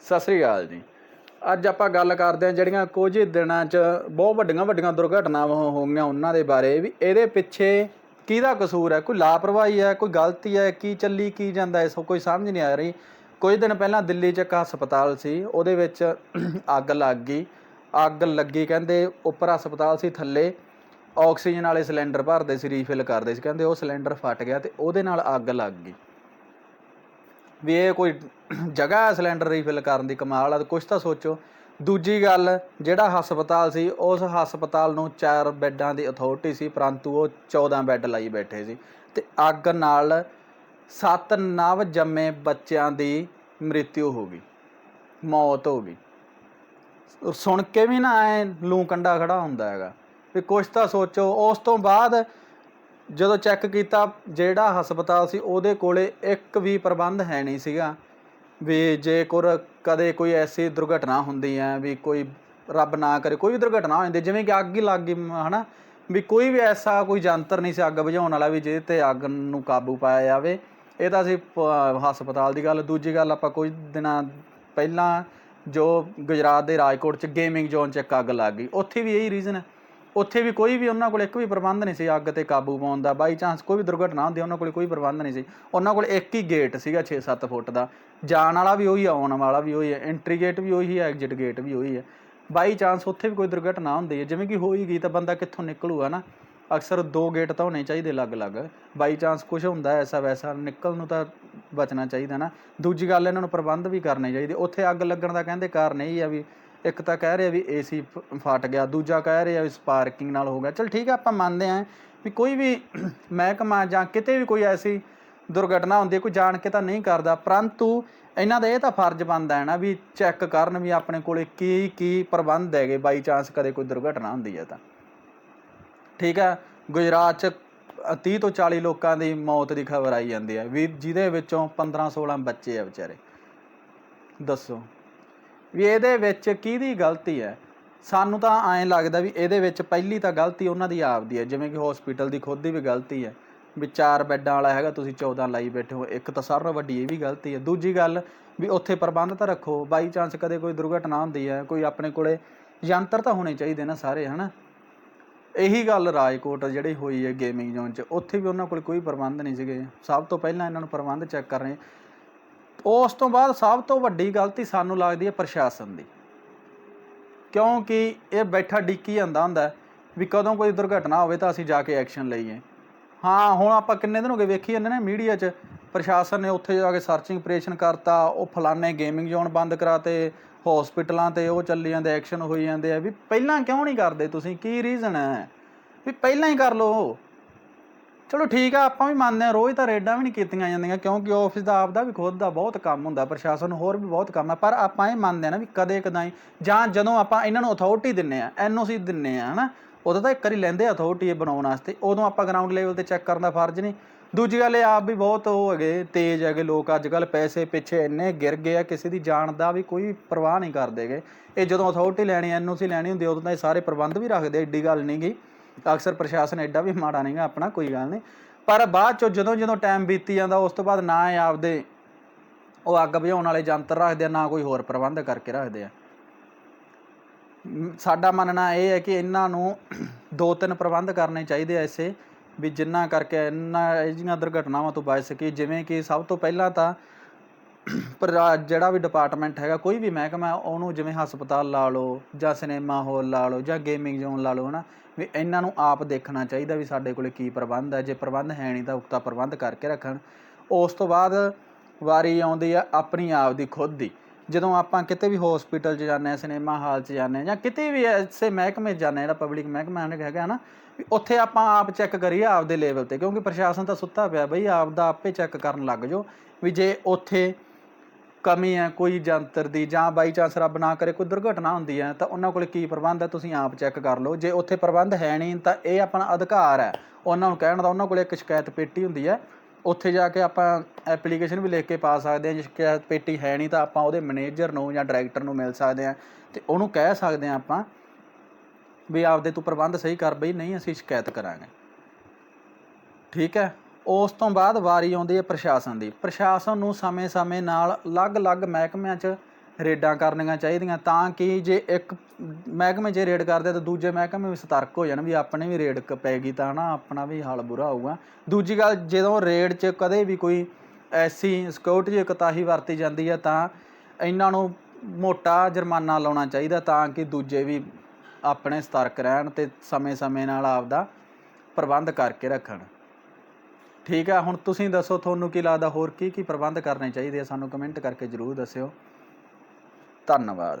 ਸਤਿ ਸ੍ਰੀ ਅਕਾਲ ਜੀ। ਅੱਜ ਆਪਾਂ ਗੱਲ ਕਰਦੇ ਹਾਂ ਜਿਹੜੀਆਂ ਕੁਝ ਦਿਨਾਂ 'ਚ ਬਹੁਤ ਵੱਡੀਆਂ ਵੱਡੀਆਂ ਦੁਰਘਟਨਾਵਾਂ ਹੋ- ਹੋਈਆਂ ਉਹਨਾਂ ਦੇ ਬਾਰੇ ਵੀ। ਇਹਦੇ ਪਿੱਛੇ ਕਿਹਦਾ ਕਸੂਰ ਹੈ? ਕੋਈ ਲਾਪਰਵਾਹੀ ਹੈ? ਕੋਈ ਗਲਤੀ ਹੈ? ਕੀ ਚੱਲੀ, ਕੀ ਜਾਂਦਾ? ਇਸ ਕੋਈ ਸਮਝ ਨਹੀਂ ਆ ਰਹੀ। ਕੁਝ ਦਿਨ ਪਹਿਲਾਂ ਦਿੱਲੀ 'ਚ ਇੱਕ ਹਸਪਤਾਲ ਸੀ, ਉਹਦੇ ਵਿੱਚ ਅੱਗ ਲੱਗ ਗਈ। ਅੱਗ ਲੱਗੀ ਕਹਿੰਦੇ ਉੱਪਰ ਹਸਪਤਾਲ ਸੀ ਥੱਲੇ। ਆਕਸੀਜਨ ਵਾਲੇ ਸਿਲੰਡਰ ਭਰਦੇ ਸੀ, ਰੀਫਿਲ ਕਰਦੇ ਸੀ। ਕਹਿੰਦੇ ਉਹ ਸਿਲੰਡਰ ਫਟ ਗਿਆ ਤੇ ਉਹਦੇ ਨਾਲ ਅੱਗ ਲੱਗ ਗਈ। ਵੀ ਇਹ ਕੋਈ ਜਗ੍ਹਾ ਹੈ ਸਿਲੰਡਰ ਰੀਫਿਲ ਕਰਨ ਦੀ ਕਮਾਲ ਆ, ਤੇ ਕੁਛ ਤਾਂ ਸੋਚੋ। ਦੂਜੀ ਗੱਲ, ਜਿਹੜਾ ਹਸਪਤਾਲ ਸੀ, ਉਸ ਹਸਪਤਾਲ ਨੂੰ ਚਾਰ ਬੈੱਡਾਂ ਦੀ ਅਥਾਰਟੀ ਸੀ, ਪਰੰਤੂ ਉਹ 14 ਬੈੱਡ ਲਾਈ ਬੈਠੇ ਸੀ। ਤੇ ਅੱਗ ਨਾਲ ਸੱਤ ਨਵ ਜੰਮੇ ਬੱਚਿਆਂ ਦੀ ਮ੍ਰਿਤਿੂ ਹੋ ਗਈ, ਮੌਤ ਹੋ ਗਈ। ਸੁਣ ਕੇ ਵੀ ਨਾ ਐ ਲੂ ਕੰਡਾ ਖੜਾ ਹੁੰਦਾ ਹੈਗਾ, ਵੀ ਕੁਛ ਤਾਂ ਸੋਚੋ, ਉਸ ਤੋਂ ਬਾਅਦ ਜਦੋਂ ਚੈੱਕ ਕੀਤਾ ਜਿਹੜਾ ਹਸਪਤਾਲ ਸੀ ਉਹਦੇ ਕੋਲੇ ਇੱਕ ਵੀ ਪ੍ਰਬੰਧ ਹੈ ਨਹੀਂ ਸੀਗਾ ਵੀ ਜੇ ਕੋਰ ਕਦੇ ਕੋਈ ਐਸੀ ਦੁਰਘਟਨਾ ਹੁੰਦੀ ਹੈ ਵੀ ਕੋਈ ਰੱਬ ਨਾ ਕਰੇ ਕੋਈ ਵੀ ਦੁਰਘਟਨਾ ਹੋ ਜਾਂਦੀ ਜਿਵੇਂ ਕਿ ਅੱਗ ਹੀ ਲੱਗ ਗਈ ਮ, ਹਨਾ? ਵੀ ਕੋਈ ਵੀ ਐਸਾ ਕੋਈ ਯੰਤਰ ਨਹੀਂ ਸੀ ਅੱਗ ਬੁਝਾਉਣ ਵਾਲਾ ਵੀ ਜਿਹਦੇ ਤੇ ਅੱਗ ਨੂੰ ਕਾਬੂ ਪਾਇਆ ਜਾਵੇ। ਇਹ ਤਾਂ ਸੀ ਹਸਪਤਾਲ ਦੀ ਗੱਲ ਦੂਜੀ ਗੱਲ ਆਪਾਂ ਕੁਝ ਦਿਨਾਂ ਪਹਿਲਾਂ ਜੋ ਗੁਜਰਾਤ ਦੇ ਰਾਜਕੋਟ ਚ ਗੇਮਿੰਗ ਜ਼ੋਨ ਚ ਇੱਕ ਅੱਗ ਲੱਗ ਗਈ। ਉੱਥੇ ਵੀ ਇਹੀ ਰੀਜ਼ਨ ਹੈ। ਉੱਥੇ ਵੀ ਕੋਈ ਵੀ ਉਹਨਾਂ ਕੋਲ ਇੱਕ ਵੀ ਪ੍ਰਬੰਧ ਨਹੀਂ ਸੀ ਅੱਗ ਤੇ ਕਾਬੂ ਪਾਉਣ ਦਾ। ਬਾਈ ਚਾਂਸ ਕੋਈ ਵੀ ਦੁਰਘਟਨਾ ਹੁੰਦੀ, ਉਹਨਾਂ ਕੋਲ ਕੋਈ ਪ੍ਰਬੰਧ ਨਹੀਂ ਸੀ। ਉਹਨਾਂ ਕੋਲ ਇੱਕ ਹੀ ਗੇਟ ਸੀਗਾ 6-7 ਫੁੱਟ ਦਾ। ਜਾਣ ਵਾਲਾ ਵੀ ਉਹੀ ਆਉਣ ਵਾਲਾ ਵੀ ਉਹੀ ਹੈ ਐਂਟਰੀ ਗੇਟ ਵੀ ਉਹੀ ਹੈ ਐਗਜ਼ਿਟ ਗੇਟ ਵੀ ਉਹੀ ਹੈ ਬਾਈ ਚਾਂਸ ਉੱਥੇ ਵੀ ਕੋਈ ਦੁਰਘਟਨਾ ਹੁੰਦੀ ਹੈ ਜਿਵੇਂ ਕਿ ਹੋਈ ਗਈ ਤਾਂ ਬੰਦਾ ਕਿੱਥੋਂ ਨਿਕਲੂਗਾ ਨਾ? ਅਕਸਰ ਦੋ ਗੇਟ ਤਾਂ ਹੋਣੇ ਚਾਹੀਦੇ ਅਲੱਗ-ਅਲੱਗ। ਬਾਈ ਚਾਂਸ ਕੁਝ ਹੁੰਦਾ ਐਸਾ ਵੈਸਾ ਨਿਕਲ ਨੂੰ ਤਾਂ ਬਚਣਾ ਚਾਹੀਦਾ ਨਾ। ਦੂਜੀ ਗੱਲ, ਇਹਨਾਂ ਨੂੰ ਪ੍ਰਬੰਧ ਵੀ ਕਰਨੇ ਚਾਹੀਦੇ। ਉੱਥੇ ਅੱਗ ਲੱਗਣ ਦਾ ਕਹਿੰਦੇ ਕਾਰਨ ਇਹ ਹੀ ਆ ਵੀ ਇੱਕ ਤਾਂ ਕਹਿ ਰਿਹਾ ਵੀ ਏਸੀ ਫਟ ਗਿਆ, ਦੂਜਾ ਕਹਿ ਰਿਹਾ ਵੀ ਸਪਾਰਕਿੰਗ ਨਾਲ ਹੋ ਗਿਆ। ਚਲ ਠੀਕ ਹੈ ਆਪਾਂ ਮੰਨਦੇ ਆਂ ਵੀ ਕੋਈ ਵੀ ਮਹਿਕਮਾ ਜਾਂ ਕਿਤੇ ਵੀ ਕੋਈ ਐਸੀ ਦੁਰਘਟਨਾ ਹੁੰਦੀ ਹੈ, ਕੋਈ ਜਾਣ ਕੇ ਤਾਂ ਨਹੀਂ ਕਰਦਾ, ਪਰੰਤੂ ਇਹਨਾਂ ਦਾ ਇਹ ਤਾਂ ਫਰਜ਼ ਬਣਦਾ ਹੈ ਨਾ ਵੀ ਚੈੱਕ ਕਰਨ ਵੀ ਆਪਣੇ ਕੋਲੇ ਕੀ ਕੀ ਪ੍ਰਬੰਧ ਹੈਗੇ, ਬਾਈ ਚਾਂਸ ਕਦੇ ਕੋਈ ਦੁਰਘਟਨਾ ਹੁੰਦੀ ਹੈ ਤਾਂ। ਠੀਕ ਹੈ ਗੁਜਰਾਤ ਚ 30 ਤੋਂ 40 ਲੋਕਾਂ ਦੀ ਮੌਤ ਦੀ ਖਬਰ ਆਈ ਜਾਂਦੀ ਹੈ, ਵੀ ਜਿਹਦੇ ਵਿੱਚੋਂ 15 16 ਬੱਚੇ ਆ ਵਿਚਾਰੇ। ਦੱਸੋ। ਵੀ ਇਹਦੇ ਵਿੱਚ ਕਿਹਦੀ ਗਲਤੀ ਹੈ? ਸਾਨੂੰ ਤਾਂ ਐਂ ਲੱਗਦਾ ਵੀ ਇਹਦੇ ਵਿੱਚ ਪਹਿਲੀ ਤਾਂ ਗਲਤੀ ਉਹਨਾਂ ਦੀ ਆਪਦੀ ਹੈ, ਜਿਵੇਂ ਕਿ ਹਸਪੀਟਲ ਦੀ ਖੁਦ ਦੀ ਵੀ ਗਲਤੀ ਹੈ। ਵੀ ਚਾਰ ਬੈੱਡਾਂ ਵਾਲਾ ਹੈਗਾ, ਤੁਸੀਂ 14 ਲਾਈ ਬੈਠੇ ਹੋ, ਇੱਕ ਤਾਂ ਸਾਰਿਆਂ ਨਾਲੋਂ ਵੱਡੀ ਇਹ ਵੀ ਗਲਤੀ ਹੈ। ਦੂਜੀ ਗੱਲ ਵੀ ਉੱਥੇ ਪ੍ਰਬੰਧ ਤਾਂ ਰੱਖੋ, ਬਾਈ ਚਾਂਸ ਕਦੇ ਕੋਈ ਦੁਰਘਟਨਾ ਹੁੰਦੀ ਹੈ, ਕੋਈ ਆਪਣੇ ਕੋਲੇ ਯੰਤਰ ਤਾਂ ਹੋਣੇ ਚਾਹੀਦੇ ਨਾ ਸਾਰੇ, ਹਨਾ? ਇਹੀ ਗੱਲ ਰਾਜਕੋਟ ਜਿਹੜੀ ਹੋਈ ਹੈ ਗੇਮਿੰਗ ਜ਼ੋਨ 'ਚ, ਉੱਥੇ ਵੀ ਉਹਨਾਂ ਕੋਲ ਕੋਈ ਪ੍ਰਬੰਧ ਨਹੀਂ ਸੀਗੇ। ਸਭ ਤੋਂ ਪਹਿਲਾਂ ਇਹਨਾਂ ਨੂੰ ਪ੍ਰਬੰਧ ਚੈੱਕ ਕਰਨੇ। ਉਸ ਤੋਂ ਬਾਅਦ ਸਭ ਤੋਂ ਵੱਡੀ ਗਲਤੀ ਸਾਨੂੰ ਲੱਗਦੀ ਹੈ ਪ੍ਰਸ਼ਾਸਨ ਦੀ। ਕਿਉਂਕਿ ਇਹ ਬੈਠਾ ਡਿੱਕੀ ਜਾਂਦਾ ਹੁੰਦਾ ਵੀ ਕਦੋਂ ਕੋਈ ਦੁਰਘਟਨਾ ਹੋਵੇ ਤਾਂ ਅਸੀਂ ਜਾ ਕੇ ਐਕਸ਼ਨ ਲਈਏ। ਹਾਂ, ਹੁਣ ਆਪਾਂ ਕਿੰਨੇ ਦਿਨ ਹੋ ਗਏ ਵੇਖੀ ਜਾਂਦੇ ਨੇ ਮੀਡੀਆ 'ਚ, ਪ੍ਰਸ਼ਾਸਨ ਨੇ ਉੱਥੇ ਜਾ ਕੇ ਸਰਚਿੰਗ ਆਪਰੇਸ਼ਨ ਕਰਤਾ, ਉਹ ਫਲਾਣੇ ਗੇਮਿੰਗ ਜ਼ੋਨ ਬੰਦ ਕਰਾਤੇ ਹਸਪੀਟਲਾਂ ਤੇ ਉਹ ਚੱਲੀ ਜਾਂਦੇ ਐਕਸ਼ਨ ਹੋਈ ਜਾਂਦੇ ਆ ਵੀ ਪਹਿਲਾਂ ਕਿਉਂ ਨਹੀਂ ਕਰਦੇ ਤੁਸੀਂ? ਕੀ ਰੀਜ਼ਨ ਹੈ? ਵੀ ਪਹਿਲਾਂ ਹੀ ਕਰ ਲਓ। ਚਲੋ ਠੀਕ ਆ, ਆਪਾਂ ਵੀ ਮੰਨਦੇ ਆ ਰੋਜ਼ ਤਾਂ ਰੇਡਾਂ ਵੀ ਨਹੀਂ ਕੀਤੀਆਂ ਜਾਂਦੀਆਂ, ਕਿਉਂਕਿ ਆਫਿਸ ਦਾ ਆਪਦਾ ਵੀ ਖੁਦ ਦਾ ਬਹੁਤ ਕੰਮ ਹੁੰਦਾ, ਪ੍ਰਸ਼ਾਸਨ ਨੂੰ ਹੋਰ ਵੀ ਬਹੁਤ ਕੰਮ ਆ, ਪਰ ਆਪਾਂ ਇਹ ਮੰਨਦੇ ਆ ਨਾ ਵੀ ਕਦੇ ਕਦਾਈ ਜਾਂ ਜਦੋਂ ਆਪਾਂ ਇਹਨਾਂ ਨੂੰ ਅਥਾਰਟੀ ਦਿੰਨੇ ਆ ਐਨਓਸੀ ਦਿੰਨੇ ਆ ਹਨਾ, ਉਦੋਂ ਤਾਂ ਇੱਕ ਵਾਰੀ ਲੈਂਦੇ ਅਥਾਰਟੀ ਬਣਾਉਣ ਵਾਸਤੇ, ਉਦੋਂ ਆਪਾਂ ਗਰਾਊਂਡ ਲੈਵਲ ਤੇ ਚੈੱਕ ਕਰਨ ਦਾ ਫਰਜ਼ ਨਹੀਂ। ਦੂਜੀ ਗੱਲ ਇਹ ਆਪ ਵੀ ਬਹੁਤ ਉਹ ਹੈਗੇ, ਤੇਜ਼ ਹੈਗੇ ਲੋਕ ਅੱਜ ਕੱਲ ਪੈਸੇ ਪਿੱਛੇ ਇੰਨੇ ਗਿਰ ਗਏ ਆ, ਕਿਸੇ ਦੀ ਜਾਨ ਦਾ ਵੀ ਕੋਈ ਪਰਵਾਹ ਨਹੀਂ ਕਰਦੇਗੇ ਇਹ ਜਦੋਂ ਅਥਾਰਟੀ ਲੈਣੀ ਐਨਓਸੀ ਲੈਣੀ ਹੁੰਦੀ ਉਦੋਂ ਤਾਂ ਇਹ ਸਾਰੇ ਪ੍ਰਬੰਧ ਵੀ ਰੱਖਦੇ ਐਡੀ ਗੱਲ ਨਹੀਂ ਗਈ ਅਕਸਰ ਪ੍ਰਸ਼ਾਸਨ ਐਡਾ ਵੀ ਮਾੜਾ ਨਹੀਂਗਾ ਆਪਣਾ ਕੋਈ ਗੱਲ ਨਹੀਂ। ਪਰ ਬਾਅਦ ਚੋਂ ਜਦੋਂ ਜਦੋਂ ਟਾਈਮ ਬੀਤੀ ਜਾਂਦਾ, ਉਸ ਤੋਂ ਬਾਅਦ ਨਾ ਆਪਦੇ ਉਹ ਅੱਗ ਬੁਝਾਉਣ ਵਾਲੇ ਯੰਤਰ ਰੱਖਦੇ ਆ, ਨਾ ਕੋਈ ਹੋਰ ਪ੍ਰਬੰਧ ਕਰਕੇ ਰੱਖਦੇ ਆ। ਸਾਡਾ ਮੰਨਣਾ ਇਹ ਹੈ ਕਿ ਇਹਨਾਂ ਨੂੰ ਦੋ ਤਿੰਨ ਪ੍ਰਬੰਧ ਕਰਨੇ ਚਾਹੀਦੇ ਆ ਐਸੇ ਵੀ ਜਿੰਨਾ ਕਰਕੇ ਇਹਨਾਂ ਇਹ ਜਿਹੀਆਂ ਦੁਰਘਟਨਾਵਾਂ ਤੋਂ ਬਚ ਸਕੀ। ਜਿਵੇਂ ਕਿ ਸਭ ਤੋਂ ਪਹਿਲਾਂ ਤਾਂ ਪਰ ਜਿਹੜਾ ਵੀ ਡਿਪਾਰਟਮੈਂਟ ਹੈਗਾ, ਕੋਈ ਵੀ ਮਹਿਕਮਾ ਉਹਨੂੰ ਜਿਵੇਂ ਹਸਪਤਾਲ ਲਾ ਲਓ ਜਾਂ ਸਿਨੇਮਾ ਹਾਲ ਲਾ ਲਓ ਜਾਂ ਗੇਮਿੰਗ ਜ਼ੋਨ ਲਾ ਲਓ, ਹਨਾ, ਵੀ ਇਹਨਾਂ ਨੂੰ ਆਪ ਦੇਖਣਾ ਚਾਹੀਦਾ ਵੀ ਸਾਡੇ ਕੋਲੇ ਕੀ ਪ੍ਰਬੰਧ ਹੈ। ਜੇ ਪ੍ਰਬੰਧ ਹੈ ਨਹੀਂ ਤਾਂ ਉਕਤਾ ਪ੍ਰਬੰਧ ਕਰਕੇ ਰੱਖਣ। ਉਸ ਤੋਂ ਬਾਅਦ ਵਾਰੀ ਆਉਂਦੀ ਆ ਆਪਣੀ ਆਪ ਦੀ ਖੁਦ ਦੀ। ਜਦੋਂ ਆਪਾਂ ਕਿਤੇ ਵੀ ਹਸਪੀਟਲ 'ਚ ਜਾਂਦੇ ਆ ਸਿਨੇਮਾ ਹਾਲ 'ਚ ਜਾਂਦੇ ਆ ਜਾਂ ਕਿਤੇ ਵੀ ਐਸੇ ਮਹਿਕਮੇ 'ਚ ਜਾਂਦੇ ਆ ਜਿਹੜਾ ਪਬਲਿਕ ਮਹਿਕਮਾ ਹੈਗਾ ਨਾ ਵੀ ਉੱਥੇ ਆਪਾਂ ਆਪ ਚੈੱਕ ਕਰੀਏ ਆਪਦੇ ਲੈਵਲ ਤੇ, ਕਿਉਂਕਿ ਪ੍ਰਸ਼ਾਸਨ ਤਾਂ ਸੁੱਤਾ ਪਿਆ ਬਈ, ਆਪ ਦਾ ਆਪੇ ਚੈੱਕ ਕਰਨ ਲੱਗ ਜਾਓ ਵੀ ਜੇ ਉੱਥੇ ਕਮੀ ਹੈ, ਕੋਈ ਜੰਤਰ ਦੀ ਜਾਂ ਬਾਈ ਚਾਂਸ ਰੱਬ ਨਾ ਕਰੇ, ਕੋਈ ਦੁਰਘਟਨਾ ਹੁੰਦੀ ਹੈ, ਤਾਂ ਉਹਨਾਂ ਕੋਲ ਕੀ ਪ੍ਰਬੰਧ ਹੈ, ਤੁਸੀਂ ਆਪ ਚੈੱਕ ਕਰ ਲਓ। ਜੇ ਉੱਥੇ ਪ੍ਰਬੰਧ ਹੈ ਨਹੀਂ, ਤਾਂ ਇਹ ਆਪਣਾ ਅਧਿਕਾਰ ਹੈ। ਉਹਨਾਂ ਨੂੰ ਕਹਿਣ ਦਾ, ਉਹਨਾਂ ਕੋਲ ਇੱਕ ਸ਼ਿਕਾਇਤ ਪੇਟੀ ਹੁੰਦੀ ਹੈ। ਉੱਥੇ ਜਾ ਕੇ ਆਪਾਂ ਐਪਲੀਕੇਸ਼ਨ ਵੀ ਲਿਖ ਕੇ ਪਾ ਸਕਦੇ ਹਾਂ। ਜੇ ਸ਼ਿਕਾਇਤ ਪੇਟੀ ਹੈ ਨਹੀਂ, ਤਾਂ ਆਪਾਂ ਉਹਦੇ ਮੈਨੇਜਰ ਨੂੰ ਜਾਂ ਡਾਇਰੈਕਟਰ ਨੂੰ ਮਿਲ ਸਕਦੇ ਹਾਂ। ਤੇ ਉਹਨੂੰ ਕਹਿ ਸਕਦੇ ਹਾਂ ਆਪਾਂ ਵੀ ਆਪਦੇ ਤੂੰ ਪ੍ਰਬੰਧ ਸਹੀ ਕਰ ਬਈ, ਨਹੀਂ ਅਸੀਂ ਸ਼ਿਕਾਇਤ ਕਰਾਂਗੇ। ਠੀਕ ਹੈ? ਉਸ ਤੋਂ ਬਾਅਦ ਵਾਰੀ ਆਉਂਦੀ ਹੈ ਪ੍ਰਸ਼ਾਸਨ ਦੀ। ਪ੍ਰਸ਼ਾਸਨ ਨੂੰ ਸਮੇਂ-ਸਮੇਂ ਨਾਲ ਅਲੱਗ-ਅਲੱਗ ਮਹਿਕਮਿਆਂ 'ਚ ਰੇਡਾਂ ਕਰਨੀਆਂ ਚਾਹੀਦੀਆਂ ਤਾਂ ਕਿ ਜੇ ਇੱਕ ਮਹਿਕਮੇ 'ਚ ਰੇਡ ਕਰਦੇ ਤਾਂ ਦੂਜੇ ਮਹਿਕਮੇ ਵੀ ਸਤਰਕ ਹੋ ਜਾਣ ਵੀ ਆਪਣੇ ਵੀ ਰੇਡ ਕ ਪੈਗੀ ਤਾਂ ਨਾ ਆਪਣਾ ਵੀ ਹਾਲ ਬੁਰਾ ਹੋਊਗਾ। ਦੂਜੀ ਗੱਲ, ਜਦੋਂ ਰੇਡ 'ਚ ਕਦੇ ਵੀ ਕੋਈ ਐਸੀ ਸਿਕਿਉਰਿਟੀ ਕਤਾਹੀ ਵਰਤੀ ਜਾਂਦੀ ਹੈ ਤਾਂ ਇਹਨਾਂ ਨੂੰ ਮੋਟਾ ਜੁਰਮਾਨਾ ਲਾਉਣਾ ਚਾਹੀਦਾ ਤਾਂ ਕਿ ਦੂਜੇ ਵੀ ਆਪਣੇ ਸਤਰਕ ਰਹਿਣ ਤੇ ਸਮੇਂ-ਸਮੇਂ ਨਾਲ ਆਪਦਾ ਪ੍ਰਬੰਧ ਕਰਕੇ ਰੱਖਣ। ਠੀਕ ਹੈ ਹੁਣ ਤੁਸੀਂ ਦੱਸੋ ਤੁਹਾਨੂੰ ਕੀ ਲੱਗਦਾ, ਹੋਰ ਕੀ ਕੀ ਪ੍ਰਬੰਧ ਕਰਨੇ ਚਾਹੀਦੇ ਆ? ਸਾਨੂੰ ਕਮੈਂਟ ਕਰਕੇ ਜਰੂਰ ਦੱਸਿਓ। ਧੰਨਵਾਦ।